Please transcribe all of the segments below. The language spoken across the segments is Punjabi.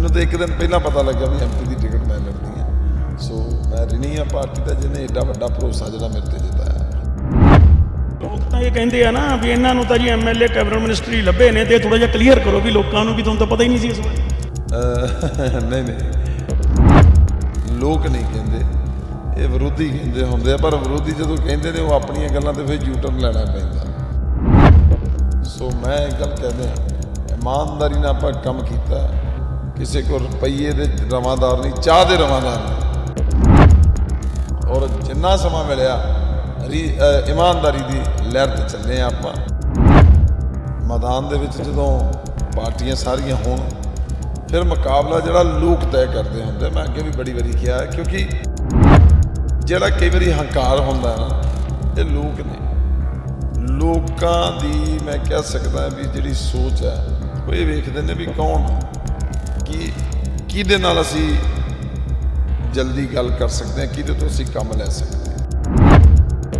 ਮੈਨੂੰ ਤਾਂ ਇੱਕ ਦਿਨ ਪਹਿਲਾਂ ਪਤਾ ਲੱਗਾ ਵੀ ਐਮਪੀ ਦੀ ਟਿਕਟ ਮੈਂ ਲੜਨੀ ਹੈ। ਸੋ ਮੈਂ ਰਿਣੀ ਆ ਪਾਰਟੀ ਦਾ ਜਿਹਨੇ ਏਡਾ ਵੱਡਾ ਭਰੋਸਾ ਜਿਹੜਾ ਮੇਰੇ ਤੇ ਜਿਤਾਇਆ। ਲੋਕ ਤਾਂ ਇਹ ਕਹਿੰਦੇ ਆ ਨਾ ਵੀ ਇਹਨਾਂ ਨੂੰ ਤਾਂ ਜੀ ਐਮਐਲਏ ਕੈਬਨਿਟ ਮਿਨਿਸਟਰੀ ਲੱਭੇ ਨੇ ਤੇ ਥੋੜਾ ਜਿਹਾ ਕਲੀਅਰ ਕਰੋ ਵੀ ਲੋਕਾਂ ਨੂੰ ਵੀ ਤੁਹਾਨੂੰ ਤਾਂ ਪਤਾ ਹੀ ਨਹੀਂ ਸੀ ਇਸ ਬਾਰੇ। ਨਹੀਂ ਨਹੀਂ। ਲੋਕ ਨਹੀਂ ਕਹਿੰਦੇ। ਇਹ ਵਿਰੋਧੀ ਕਹਿੰਦੇ ਹੁੰਦੇ ਆ ਪਰ ਵਿਰੋਧੀ ਜਦੋਂ ਕਹਿੰਦੇ ਨੇ ਉਹ ਆਪਣੀਆਂ ਗੱਲਾਂ ਤੇ ਫਿਰ ਯੂਟਰਨ ਲੈਣਾ ਪੈਂਦਾ। ਸੋ ਮੈਂ ਇੱਕ ਗੱਲ ਕਹਿੰਦੇ ਆ ਇਮਾਨਦਾਰੀ ਨਾਲ ਆਪਾਂ ਕੰਮ ਕੀਤਾ। ਕਿਸੇ ਕੋਲ ਰੁਪਈਏ ਦੇ ਰਵਾਦਾਰ ਨਹੀਂ, ਚਾਹ ਦੇ ਰਵਾਦਾਰ ਨੇ ਔਰ ਜਿੰਨਾ ਸਮਾਂ ਮਿਲਿਆ ਇਮਾਨਦਾਰੀ ਦੀ ਲਹਿਰ ਤੇ ਚੱਲੇ ਆ ਆਪਾਂ। ਮੈਦਾਨ ਦੇ ਵਿੱਚ ਜਦੋਂ ਪਾਰਟੀਆਂ ਸਾਰੀਆਂ ਹੋਣ, ਫਿਰ ਮੁਕਾਬਲਾ ਜਿਹੜਾ ਲੋਕ ਤੈਅ ਕਰਦੇ ਹੁੰਦੇ, ਮੈਂ ਅੱਗੇ ਵੀ ਬੜੀ ਵਾਰੀ ਕਿਹਾ ਕਿਉਂਕਿ ਜਿਹੜਾ ਕਈ ਵਾਰੀ ਹੰਕਾਰ ਹੁੰਦਾ ਨਾ, ਇਹ ਲੋਕ ਨੇ। ਲੋਕਾਂ ਦੀ ਮੈਂ ਕਹਿ ਸਕਦਾ ਵੀ ਜਿਹੜੀ ਸੋਚ ਹੈ, ਉਹ ਇਹ ਵੇਖਦੇ ਨੇ ਵੀ ਕੌਣ ਕਿ ਕਿਹਦੇ ਨਾਲ ਅਸੀਂ ਜਲਦੀ ਗੱਲ ਕਰ ਸਕਦੇ ਹਾਂ? ਕਿਹਦੇ ਤੋਂ ਅਸੀਂ ਕੰਮ ਲੈ ਸਕਦੇ ਹਾਂ?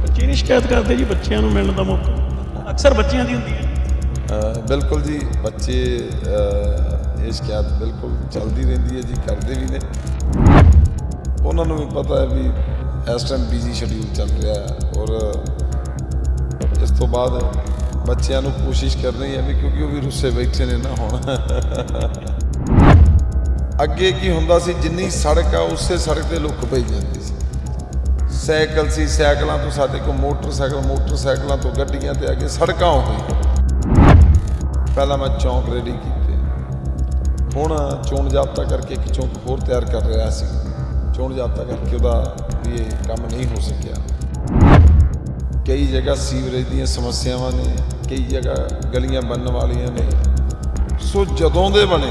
ਬੱਚੇ ਨਹੀਂ ਸ਼ਿਕਾਇਤ ਕਰਦੇ ਜੀ ਬੱਚਿਆਂ ਨੂੰ ਮਿਲਣ ਦਾ ਮੌਕਾ। ਅਕਸਰ ਬੱਚਿਆਂ ਦੀ ਹੁੰਦੀ ਹੈ। ਬਿਲਕੁਲ ਜੀ ਬੱਚੇ ਇਹ ਸ਼ਿਕਾਇਤ ਬਿਲਕੁਲ ਚੱਲਦੀ ਰਹਿੰਦੀ ਹੈ ਜੀ ਕਰਦੇ ਵੀ ਨੇ। ਉਹਨਾਂ ਨੂੰ ਵੀ ਪਤਾ ਹੈ ਵੀ ਇਸ ਟਾਈਮ ਬਿਜ਼ੀ ਸ਼ਡਿਊਲ ਚੱਲ ਰਿਹਾ ਹੈ ਔਰ ਇਸ ਤੋਂ ਬਾਅਦ ਬੱਚਿਆਂ ਨੂੰ ਕੋਸ਼ਿਸ਼ ਕਰਨੀ ਹੈ ਵੀ ਕਿਉਂਕਿ ਉਹ ਵੀ ਰੁੱਸੇ ਬੈਠੇ ਨੇ ਨਾ ਹੁਣ। ਅੱਗੇ ਕੀ ਹੁੰਦਾ ਸੀ, ਜਿੰਨੀ ਸੜਕ ਆ, ਉਸੇ ਸੜਕ ਤੇ ਲੁੱਕ ਪਈ ਜਾਂਦੀ ਸੀ। ਸਾਈਕਲ ਸੀ, ਸਾਈਕਲਾਂ ਤੋਂ ਸਾਡੇ ਕੋਲ ਮੋਟਰਸਾਈਕਲ, ਮੋਟਰਸਾਈਕਲਾਂ ਤੋਂ ਗੱਡੀਆਂ ਤੇ ਅੱਗੇ ਸੜਕਾਂ ਹੋ ਗਈਆਂ। ਪਹਿਲਾਂ ਮੈਂ ਚੌਂਕ ਰੈਡੀ ਕੀਤੇ। ਹੁਣ ਚੋਣ ਜਾਬਤਾ ਕਰਕੇ ਇੱਕ ਚੌਂਕ ਹੋਰ ਤਿਆਰ ਕਰ ਰਿਹਾ ਸੀ। ਚੋਣ ਜਾਬਤਾ ਕਰਕੇ ਉਹਦਾ ਵੀ ਇਹ ਕੰਮ ਨਹੀਂ ਹੋ ਸਕਿਆ। ਕਈ ਜਗ੍ਹਾ ਸੀਵਰੇਜ ਦੀਆਂ ਸਮੱਸਿਆਵਾਂ ਨੇ, ਕਈ ਜਗ੍ਹਾ ਗਲੀਆਂ ਬਣਨ ਵਾਲੀਆਂ ਨੇ। ਸੋ ਜਦੋਂ ਦੇ ਬਣੇ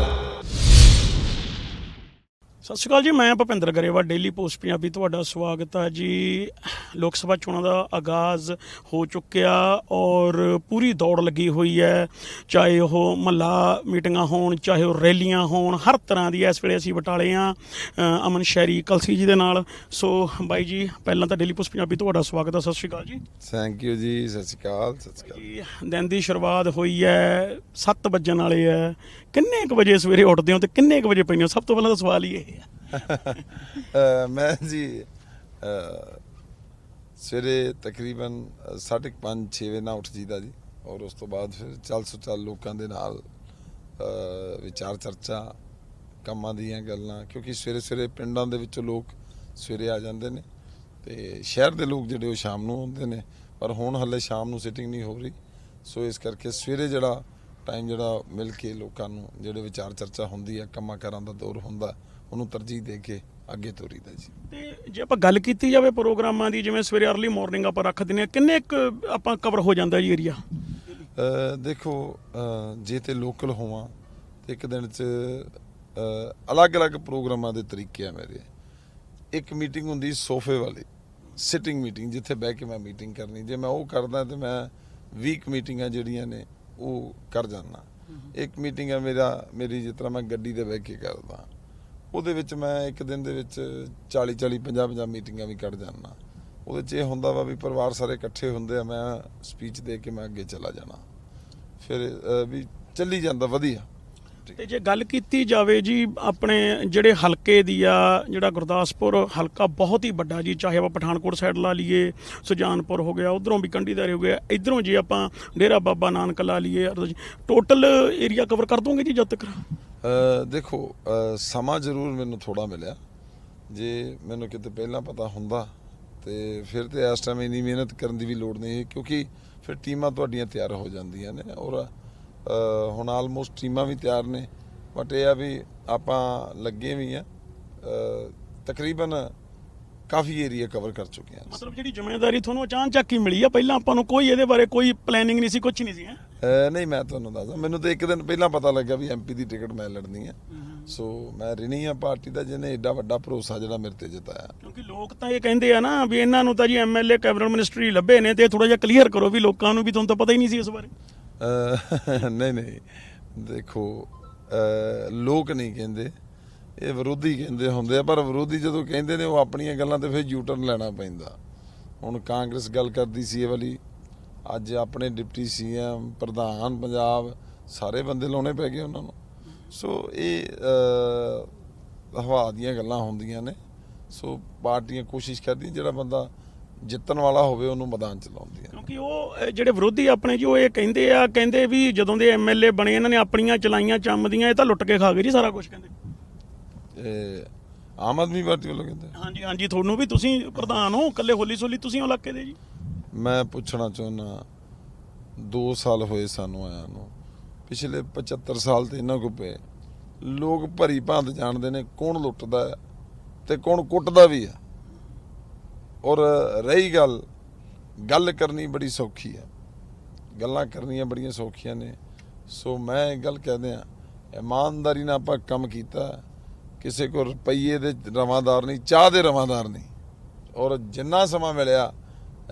ਸਤਿ ਸ਼੍ਰੀ ਅਕਾਲ ਜੀ ਮੈਂ ਭੁਪਿੰਦਰ ਗਰੇਵਾ ਡੇਲੀ ਪੋਸਟ ਪੰਜਾਬੀ ਤੁਹਾਡਾ ਸਵਾਗਤ ਹੈ ਜੀ। ਲੋਕ ਸਭਾ ਚੋਣਾਂ ਦਾ ਆਗਾਜ਼ ਹੋ ਚੁੱਕਿਆ ਔਰ ਪੂਰੀ ਦੌੜ ਲੱਗੀ ਹੋਈ ਹੈ। ਚਾਹੇ ਉਹ ਮਹੱਲਾ ਮੀਟਿੰਗਾਂ ਹੋਣ ਚਾਹੇ ਉਹ ਰੈਲੀਆਂ ਹੋਣ ਹਰ ਤਰ੍ਹਾਂ ਦੀ ਇਸ ਵੇਲੇ ਅਸੀਂ ਬਟਾਲੇ ਆ ਅਮਨ ਸ਼ੈਰੀ ਕਲਸੀ ਜੀ ਦੇ ਨਾਲ। ਸੋ ਬਾਈ ਜੀ ਪਹਿਲਾਂ ਤਾਂ ਡੇਲੀ ਪੋਸਟ ਪੰਜਾਬੀ ਤੁਹਾਡਾ ਸਵਾਗਤ ਹੈ ਸਤਿ ਸ਼੍ਰੀ ਅਕਾਲ ਜੀ। ਥੈਂਕ ਯੂ ਜੀ ਸਤਿ ਸ਼੍ਰੀ ਅਕਾਲ ਸਤਿ ਸ਼੍ਰੀ ਅਕਾਲ। ਜੀ ਦਿਨ ਦੀ ਸ਼ੁਰੂਆਤ ਹੋਈ ਹੈ 7 ਵਜਣ ਵਾਲੇ ਹੈ। ਕਿੰਨੇ ਕੁ ਵਜੇ ਸਵੇਰੇ ਉੱਠਦੇ ਹੋ ਤੇ ਕਿੰਨੇ ਕੁ ਵਜੇ ਪੈਂਦੇ ਹੋ ਸਭ ਤੋਂ ਪਹਿਲਾਂ ਤਾਂ ਸਵਾਲ ਹੀ ਇਹ ਹੈ। ਮੈਂ ਜੀ ਸਵੇਰੇ ਤਕਰੀਬਨ 5:30 6 ਵਜੇ ਨਾਲ ਉੱਠ ਜੀਦਾ ਜੀ। ਔਰ ਉਸ ਤੋਂ ਬਾਅਦ ਫਿਰ ਚੱਲ ਸੋ ਚੱਲ ਲੋਕਾਂ ਦੇ ਨਾਲ ਵਿਚਾਰ ਚਰਚਾ, ਕੰਮਾਂ ਦੀਆਂ ਗੱਲਾਂ, ਕਿਉਂਕਿ ਸਵੇਰੇ ਸਵੇਰੇ ਪਿੰਡਾਂ ਦੇ ਵਿੱਚੋਂ ਲੋਕ ਸਵੇਰੇ ਆ ਜਾਂਦੇ ਨੇ ਤੇ ਸ਼ਹਿਰ ਦੇ ਲੋਕ ਜਿਹੜੇ ਉਹ ਸ਼ਾਮ ਨੂੰ ਆਉਂਦੇ ਨੇ। ਪਰ ਹੁਣ ਹੱਲੇ ਸ਼ਾਮ ਨੂੰ ਸਿਟਿੰਗ ਨਹੀਂ ਹੋ ਰਹੀ। ਸੋ ਇਸ ਕਰਕੇ ਸਵੇਰੇ ਜਿਹੜਾ ਟਾਈਮ ਜਿਹੜਾ ਮਿਲ ਕੇ ਲੋਕਾਂ ਨੂੰ ਜਿਹੜੇ ਵਿਚਾਰ ਚਰਚਾ ਹੁੰਦੀ ਹੈ ਕੰਮਾਂ ਕਾਰਾਂ ਦਾ ਦੌਰ ਹੁੰਦਾ ਉਹਨੂੰ ਤਰਜੀਹ ਦੇ ਕੇ ਅੱਗੇ ਤੋਰੀਦਾ ਜੀ। ਤੇ ਜੇ ਆਪਾਂ ਗੱਲ ਕੀਤੀ ਜਾਵੇ ਪ੍ਰੋਗਰਾਮਾਂ ਦੀ ਜਿਵੇਂ ਸਵੇਰੇ ਅਰਲੀ ਮਾਰਨਿੰਗ ਆਪਾਂ ਰੱਖ ਦਿੰਦੇ ਹਾਂ ਕਿੰਨੇ ਕੁ ਆਪਾਂ ਕਵਰ ਹੋ ਜਾਂਦਾ ਜੀ ਏਰੀਆ ਦੇਖੋ ਜੇ ਤੇ ਲੋਕਲ ਹੋਵਾਂ ਤੇ ਇੱਕ ਦਿਨ ਚ ਅਲੱਗ-ਅਲੱਗ ਪ੍ਰੋਗਰਾਮਾਂ ਦੇ ਤਰੀਕੇ ਆ ਮੇਰੇ। ਇੱਕ ਮੀਟਿੰਗ ਹੁੰਦੀ ਸੋਫੇ ਵਾਲੀ ਸਿਟਿੰਗ ਮੀਟਿੰਗ ਜਿੱਥੇ ਬਹਿ ਕੇ ਮੈਂ ਮੀਟਿੰਗ ਕਰਨੀ। ਜੇ ਮੈਂ ਉਹ ਕਰਦਾ ਤੇ ਮੈਂ ਵੀਕ ਮੀਟਿੰਗਾਂ ਜਿਹੜੀਆਂ ਨੇ ਉਹ ਕਰ ਜਾਂਦਾ ਇੱਕ ਮੀਟਿੰਗ ਹੈ ਮੇਰਾ, ਮੇਰੀ ਜਿਸ ਤਰ੍ਹਾਂ ਮੈਂ ਗੱਡੀ ਤੇ ਬਹਿ ਕੇ ਕਰਦਾ। ਉਹਦੇ ਵਿੱਚ ਮੈਂ ਇੱਕ ਦਿਨ ਦੇ ਵਿੱਚ 40 40 50 50 ਮੀਟਿੰਗਾਂ ਵੀ ਕੱਢ ਜਾਂਦਾ ਉਹਦੇ 'ਚ ਇਹ ਹੁੰਦਾ ਵਾ ਵੀ ਪਰਿਵਾਰ ਸਾਰੇ ਇਕੱਠੇ ਹੁੰਦੇ ਆ, ਮੈਂ ਸਪੀਚ ਦੇ ਕੇ ਮੈਂ ਅੱਗੇ ਚਲਾ ਜਾਣਾ ਫਿਰ ਵੀ ਚੱਲੀ ਜਾਂਦਾ ਵਧੀਆ। ਤੇ ਜੇ ਗੱਲ ਕੀਤੀ ਜਾਵੇ ਜੀ ਆਪਣੇ ਜਿਹੜੇ ਹਲਕੇ ਦੀ ਆ ਜਿਹੜਾ ਗੁਰਦਾਸਪੁਰ ਹਲਕਾ ਬਹੁਤ ਹੀ ਵੱਡਾ ਜੀ ਚਾਹੇ ਆਪਾਂ ਪਠਾਨਕੋਟ ਸਾਈਡ ਲਾ ਲਈਏ ਸੁਜਾਨਪੁਰ ਹੋ ਗਿਆ ਉਧਰੋਂ ਵੀ ਕੰਢੀਦਾਰੇ ਹੋ ਗਿਆ ਇਧਰੋਂ ਜੇ ਆਪਾਂ ਡੇਰਾ ਬਾਬਾ ਨਾਨਕ ਲਾ ਲਈਏ ਟੋਟਲ ਏਰੀਆ ਕਵਰ ਕਰ ਦੋਗੇ ਜੀ ਜਦ ਤੱਕ? ਦੇਖੋ ਸਮਾਂ ਜ਼ਰੂਰ ਮੈਨੂੰ ਥੋੜਾ ਮਿਲਿਆ। ਜੇ ਮੈਨੂੰ ਕਿਤੇ ਪਹਿਲਾਂ ਪਤਾ ਹੁੰਦਾ ਤੇ ਫਿਰ ਤੇ ਇਸ ਟਾਈਮ ਇੰਨੀ ਮਿਹਨਤ ਕਰਨ ਦੀ ਵੀ ਲੋੜ ਨਹੀਂ ਕਿਉਂਕਿ ਫਿਰ ਟੀਮਾਂ ਤੁਹਾਡੀਆਂ ਤਿਆਰ ਹੋ ਜਾਂਦੀਆਂ ਨੇ ਔਰ ਹੁਣ ਆਲਮੋਸਟ ਟੀਮਾਂ ਵੀ ਤਿਆਰ ਨੇ ਬਟ ਇਹ ਆ ਵੀ ਆਪਾਂ ਲੱਗੇ ਵੀ ਆ ਤਕਰੀਬਨ ਕਾਫੀ ਏਰੀਆ ਕਵਰ ਕਰ ਚੁੱਕੇ ਹਾਂ। ਮਤਲਬ ਜਿਹੜੀ ਜ਼ਿੰਮੇਵਾਰੀ ਤੁਹਾਨੂੰ ਅਚਾਨਕ ਹੀ ਮਿਲੀ ਆ ਪਹਿਲਾਂ ਆਪਾਂ ਨੂੰ ਕੋਈ ਇਹਦੇ ਬਾਰੇ ਕੋਈ ਪਲੈਨਿੰਗ ਨਹੀਂ ਸੀ ਕੁਝ ਨਹੀਂ ਸੀ ਹੈਂ? ਨਹੀਂ ਮੈਂ ਤੁਹਾਨੂੰ ਦੱਸਦਾ ਮੈਨੂੰ ਤਾਂ ਇੱਕ ਦਿਨ ਪਹਿਲਾਂ ਪਤਾ ਲੱਗਾ ਵੀ ਐਮਪੀ ਦੀ ਟਿਕਟ ਮੈਂ ਲੜਨੀ ਹੈ ਸੋ ਮੈਂ ਰਿਣੀ ਆ ਪਾਰਟੀ ਦਾ ਜਿਹਨੇ ਏਡਾ ਵੱਡਾ ਭਰੋਸਾ ਜਿਹੜਾ ਮੇਰੇ ਤੇ ਜਿਤਾਇਆ। ਕਿਉਂਕਿ ਲੋਕ ਤਾਂ ਇਹ ਕਹਿੰਦੇ ਆ ਨਾ ਵੀ ਇਹਨਾਂ ਨੂੰ ਤਾਂ ਜੀ ਐਮਐਲਏ ਕੈਬਨਿਟ ਮਿਨਿਸਟਰੀ ਲੱਭੇ ਨੇ ਤੇ ਥੋੜਾ ਜਿਹਾ ਕਲੀਅਰ ਕਰੋ ਵੀ ਲੋਕਾਂ ਨੂੰ ਵੀ ਤੁਹਾਨੂੰ ਤਾਂ ਪਤਾ ਹੀ ਨਹੀਂ ਸੀ ਇਸ ਬਾਰੇ। ਨਹੀਂ ਨਹੀਂ। ਦੇਖੋ ਲੋਕ ਨਹੀਂ ਕਹਿੰਦੇ। ਇਹ ਵਿਰੋਧੀ ਕਹਿੰਦੇ ਹੁੰਦੇ ਆ, ਪਰ ਵਿਰੋਧੀ ਜਦੋਂ ਕਹਿੰਦੇ ਨੇ, ਉਹ ਆਪਣੀਆਂ ਗੱਲਾਂ ਤੇ ਫਿਰ ਯੂਟਰਨ ਲੈਣਾ ਪੈਂਦਾ। ਹੁਣ ਕਾਂਗਰਸ ਗੱਲ ਕਰਦੀ ਸੀ ਇਹ ਵਾਲੀ। ਅੱਜ ਆਪਣੇ ਡਿਪਟੀ ਸੀਐਮ, ਪ੍ਰਧਾਨ ਪੰਜਾਬ, ਸਾਰੇ ਬੰਦੇ ਲਾਉਣੇ ਪੈ ਗਏ ਉਹਨਾਂ ਨੂੰ। ਸੋ ਇਹ ਹਵਾ ਦੀਆਂ ਗੱਲਾਂ ਹੁੰਦੀਆਂ ਨੇ। ਸੋ ਪਾਰਟੀਆਂ ਕੋਸ਼ਿਸ਼ ਕਰਦੀਆਂ, ਜਿਹੜਾ ਬੰਦਾ ਜਿੱਤਣ ਵਾਲਾ ਹੋਵੇ ਉਹਨੂੰ ਮੈਦਾਨ ਚ ਲਾਉਂਦੀਆਂ ਕਿਉਂਕਿ ਉਹ ਅਹ, ਜਿਹੜੇ ਵਿਰੋਧੀ ਆਪਣੇ ਜੀ ਉਹ ਇਹ ਕਹਿੰਦੇ ਆ ਕਹਿੰਦੇ ਵੀ ਜਦੋਂ ਦੇ ਐਮਐਲਏ ਬਣੇ ਇਹਨਾਂ ਨੇ ਆਪਣੀਆਂ ਚਲਾਈਆਂ ਚੰਮਦੀਆਂ ਇਹ ਤਾਂ ਲੁੱਟ ਕੇ ਖਾ ਗਏ ਜੀ ਸਾਰਾ ਕੁਝ ਕਹਿੰਦੇ। ਇਹ ਆਮ ਆਦਮੀ ਪਾਰਟੀ ਵੱਲੋਂ ਕਹਿੰਦੇ ਹਾਂਜੀ ਹਾਂਜੀ ਤੁਹਾਨੂੰ ਵੀ ਤੁਸੀਂ ਪ੍ਰਧਾਨ ਹੋ ਇਕੱਲੇ ਹੋਲੀ ਸੋਲੀ ਤੁਸੀਂ ਹੋ ਇਲਾਕੇ ਦੇ ਜੀ। ਮੈਂ ਪੁੱਛਣਾ ਚਾਹੁੰਦਾ 2 ਸਾਲ ਹੋਏ ਸਾਨੂੰ ਆਇਆ ਨੂੰ ਪਿਛਲੇ 75 ਸਾਲ ਤੇ ਇਹਨਾਂ ਕੋ ਪਏ। ਲੋਕ ਭਰੀ ਭਾਂਤ ਜਾਣਦੇ ਨੇ ਕੌਣ ਲੁੱਟਦਾ ਹੈ ਤੇ ਕੌਣ ਕੁੱਟਦਾ ਵੀ ਹੈ। ਔਰ ਰਹੀ ਗੱਲ ਗੱਲ ਕਰਨੀ ਬੜੀ ਸੌਖੀ ਹੈ। ਗੱਲਾਂ ਕਰਨੀਆਂ ਬੜੀਆਂ ਸੌਖੀਆਂ ਨੇ। ਸੋ ਮੈਂ ਇਹ ਗੱਲ ਕਹਦੇ ਆ ਇਮਾਨਦਾਰੀ ਨਾਲ ਆਪਾਂ ਕੰਮ ਕੀਤਾ, ਕਿਸੇ ਕੋ ਰੁਪਈਏ ਦੇ ਰਵਾਦਾਰ ਨਹੀਂ, ਚਾਹ ਦੇ ਰਵਾਦਾਰ ਨਹੀਂ। ਔਰ ਜਿੰਨਾ ਸਮਾਂ ਮਿਲਿਆ,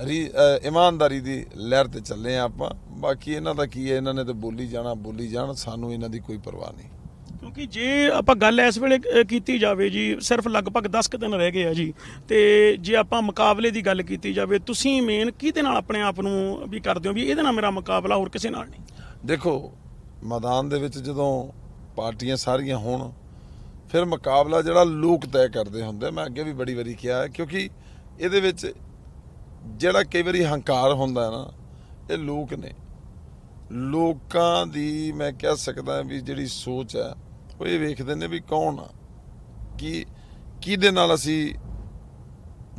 ਰੀ- ਇਮਾਨਦਾਰੀ ਦੀ ਲਹਿਰ ਤੇ ਚੱਲੇ ਆ ਆਪਾਂ। ਬਾਕੀ ਇਹਨਾਂ ਦਾ ਕੀ ਹੈ? ਇਹਨਾਂ ਨੇ ਤੇ ਬੋਲੀ ਜਾਣਾ, ਬੋਲੀ ਜਾਣ, ਸਾਨੂੰ ਇਹਨਾਂ ਦੀ ਕੋਈ ਪਰਵਾਹ ਨਹੀਂ। ਕਿਉਂਕਿ ਜੇ ਆਪਾਂ ਗੱਲ ਇਸ ਵੇਲੇ ਕੀਤੀ ਜਾਵੇ ਜੀ, ਸਿਰਫ ਲਗਭਗ 10 ਕੁ ਦਿਨ ਰਹਿ ਗਏ ਆ ਜੀ, ਤੇ ਜੇ ਆਪਾਂ ਮੁਕਾਬਲੇ ਦੀ ਗੱਲ ਕੀਤੀ ਜਾਵੇ, ਤੁਸੀਂ ਮੇਨ ਕਿਹਦੇ ਨਾਲ ਆਪਣੇ ਆਪ ਨੂੰ ਵੀ ਕਰਦੇ ਹੋ? ਵੀ ਇਹਦੇ ਨਾਲ ਮੇਰਾ ਮੁਕਾਬਲਾ ਹੋਰ ਕਿਸੇ ਨਾਲ ਨਹੀਂ? ਦੇਖੋ, ਮੈਦਾਨ ਦੇ ਵਿੱਚ ਜਦੋਂ ਪਾਰਟੀਆਂ ਸਾਰੀਆਂ ਹੋਣ, ਫਿਰ ਮੁਕਾਬਲਾ ਜਿਹੜਾ ਲੋਕ ਤੈਅ ਕਰਦੇ ਹੁੰਦੇ ਮੈਂ ਅੱਗੇ ਵੀ ਬੜੀ ਵਾਰੀ ਕਿਹਾ ਹੈ, ਕਿਉਂਕਿ ਇਹਦੇ ਵਿੱਚ ਜਿਹੜਾ ਕਈ ਵਾਰੀ ਹੰਕਾਰ ਹੁੰਦਾ ਹੈ ਨਾ, ਇਹ ਲੋਕ ਨੇ। ਲੋਕਾਂ ਦੀ ਮੈਂ ਕਹਿ ਸਕਦਾ ਵੀ ਜਿਹੜੀ ਸੋਚ ਹੈ ਉਹ ਇਹ ਵੇਖਦੇ ਨੇ ਵੀ ਕੌਣ ਆ। ਕੀ, ਕਿਹਦੇ ਨਾਲ ਅਸੀਂ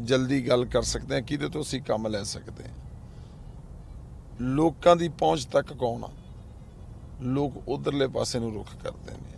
ਜਲਦੀ ਗੱਲ ਕਰ ਸਕਦੇ ਹਾਂ, ਕਿਹਦੇ ਤੋਂ ਅਸੀਂ ਕੰਮ ਲੈ ਸਕਦੇ ਹਾਂ। ਲੋਕਾਂ ਦੀ ਪਹੁੰਚ ਤੱਕ ਕੌਣ ਆ? ਲੋਕ ਉਧਰਲੇ ਪਾਸੇ ਨੂੰ ਰੁਖ ਕਰਦੇ ਨੇ।